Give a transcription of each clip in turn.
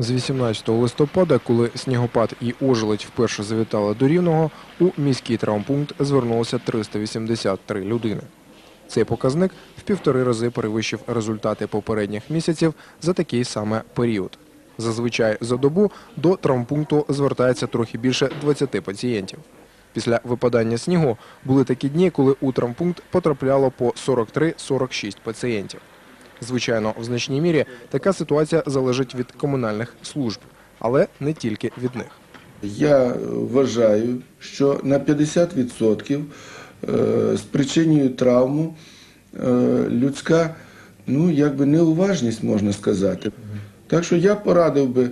З 18 листопада, коли снігопад і ожеледь вперше завітали до Рівного, у міський травмпункт звернулося 383 людини. Цей показник в півтори рази перевищив результати попередніх місяців за такий саме період. Зазвичай за добу до травмпункту звертається трохи більше 20 пацієнтів. Після випадання снігу були такі дні, коли у травмпункт потрапляло по 43-46 пацієнтів. Звичайно, в значній мірі така ситуація залежить від комунальних служб, але не тільки від них. Я вважаю, що на 50% е, спричинює травму е, людська, ну, якби неуважність, можна сказати. Так що я порадив би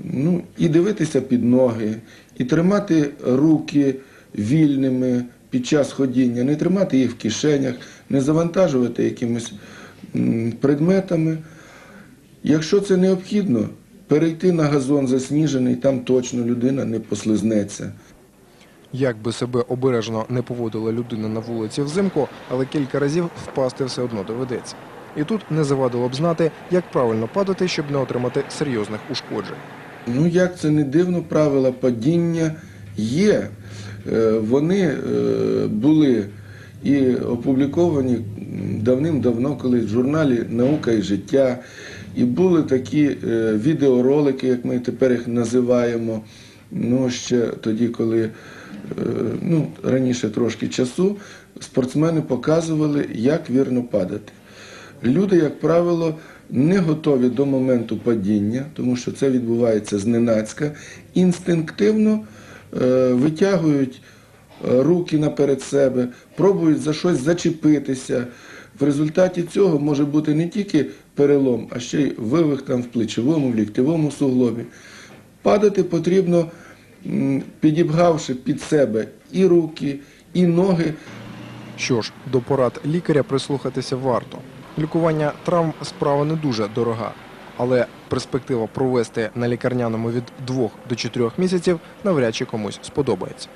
ну, і дивитися під ноги, і тримати руки вільними під час ходіння, не тримати їх в кишенях, не завантажувати якимись м, предметами. Якщо це необхідно, перейти на газон засніжений, там точно людина не послизнеться. Як би себе обережно не поводила людина на вулиці взимку, але кілька разів впасти все одно доведеться. І тут не завадило б знати, як правильно падати, щоб не отримати серйозних ушкоджень. Ну, як це не дивно, правила падіння є. Е, Вони е, були і опубліковані давним-давно колись в журналі Наука і життя. І були такі е, відеоролики, як ми тепер їх називаємо. Ну, ще тоді, коли е, ну, раніше трошки часу, спортсмени показували, як вірно падати. Люди, як правило, не готові до моменту падіння, тому що це відбувається зненацька, інстинктивно е, витягують руки наперед себе, пробують за щось зачепитися. В результаті цього може бути не тільки перелом, а ще й вивих там в плечовому, в ліктевому суглобі. Падати потрібно, підібгавши під себе і руки, і ноги, Що ж, до порад лікаря прислухатися варто. Лікування травм справа не дуже дорога, але перспектива провести на лікарняному від 2 до 4 місяців навряд чи комусь сподобається.